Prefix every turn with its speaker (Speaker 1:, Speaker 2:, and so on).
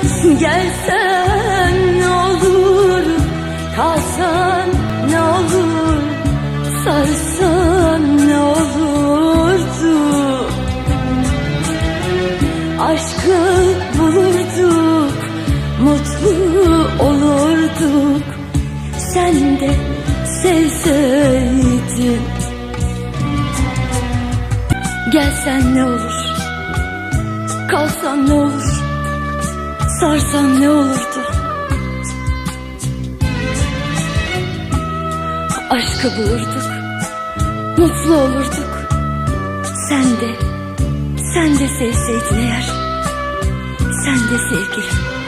Speaker 1: Gelsen ne olur Kalsan ne olur Sarsan ne olurdu? Aşkı bulurduk Mutlu olurduk. Sen de sevseydin. Gelsen ne olur Sarsan ne olurdu? Aşkı bulurduk Mutlu olurduk. Sen de Sen de sevseydin eğer. Sen de sevgilim